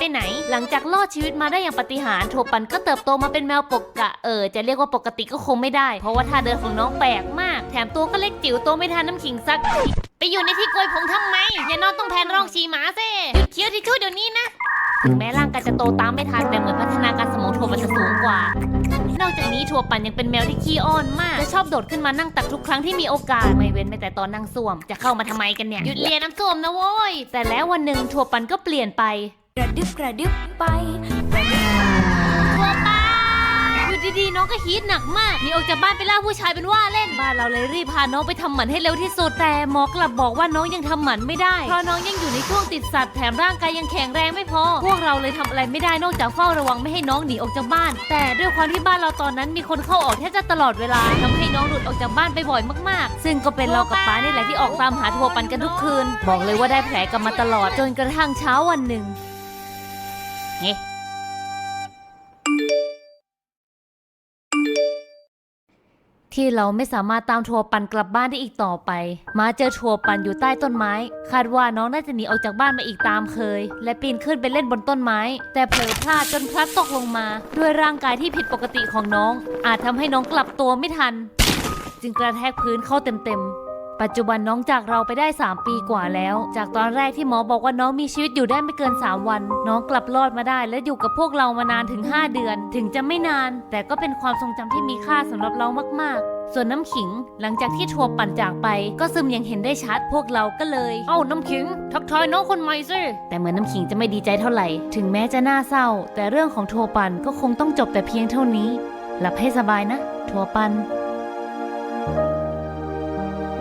ไปไหน หลังจากรอดชีวิตมาได้อย่างปาฏิหาริย์โทปันก็เติบโตมาเป็นแมวปกกะเออจะเรียกว่าปกติก็คงไม่ได้ เพราะว่าท่าเดินของน้องแปลกมาก แถมตัวก็เล็กจิ๋วโตไม่ทันน้ำขิงสัก ไปอยู่ในที่โกยผมทำไม อย่านอนต้องแพนร่องชีหมาเซ่หยุดเคี้ยวทิชชู่เดี๋ยวนี้นะถึงแม้ร่างกายจะโตตามไม่ทันแต่เหมือนพัฒนาการสมองโทปันจะสูงกว่า นอกจากนี้ถั่วปันยังเป็นแมวที่ขี้อ้อนมาก จะชอบโดดขึ้นมานั่งตักทุกครั้งที่มีโอกาส ไม่เว้นแม้แต่ตอนนั่งส้วม จะเข้ามาทำไมกันเนี่ย หยุดเรียนน้ำส้วมนะโว้ย แต่แล้ววันหนึ่งถั่วปันก็เปลี่ยนไป กระดึบกระดึบไปถั่วปันอยู่ดีๆน้องก็ฮีทหนักมากหนีออกจากบ้านไปล่าผู้ชายเป็นว่าเล่นบ้านเราเลยรีบพาน้องไปทำหมันให้เร็วที่สุดแต่หมอกลับบอกว่าน้องยังทำหมันไม่ได้เพราะน้องยังอยู่ในช่วงติดสัตว์แถมร่างกายยังแข็งแรงไม่พอ พวกเราเลยทำอะไรไม่ได้นอกจากเฝ้าระวังไม่ให้น้องหนีออกจากบ้าน แต่ด้วยความที่บ้านเราตอนนั้นมีคนเข้าออกแทบจะตลอดเวลาทำให้น้องหลุดออกจากบ้านไปบ่อยมากๆ ซึ่งก็เป็นเรากับป้านี่แหละที่ออกตามหาทัวปันกันทุกคืน บอกเลยว่าได้แผลกันมาตลอดจนกระทั่งเช้าวันหนึ่ง เฮ้ที่เราไม่สามารถตามทัวปันกลับบ้านได้อีกต่อไป มาเจอทัวปันอยู่ใต้ต้นไม้ คาดว่าน้องน่าจะหนีออกจากบ้านมาอีกตามเคย และปีนขึ้นไปเล่นบนต้นไม้ แต่เผลอพลาดจนพลัดตกลงมา ด้วยร่างกายที่ผิดปกติของน้อง อาจทำให้น้องกลับตัวไม่ทัน จึงกระแทกพื้นเข้าเต็มๆ ปัจจุบันน้องจากเราไปได้ 3 ปีกว่าแล้ว จากตอนแรกที่หมอบอกว่าน้องมีชีวิตอยู่ได้ไม่เกิน 3 วัน น้องกลับรอดมาได้ และอยู่กับพวกเรามานานถึง 5 เดือน ถึงจะไม่นาน แต่ก็เป็นความทรงจำที่มีค่าสำหรับเรามาก ๆส่วนน้ำขิงหลังจากที่ทัวร์ปั่นจากไป ก็ซึมยังเห็นได้ชัดพวกเราก็เลย เอ้าน้ำขิง ทักทายน้องคนใหม่สิแต่เหมือนน้ำขิงจะไม่ดีใจเท่าไหร่ ถึงแม้จะน่าเศร้า แต่เรื่องของทัวร์ปั่นก็คงต้องจบแต่เพียงเท่านี้ หลับให้สบายนะ ทัวร์ปั่น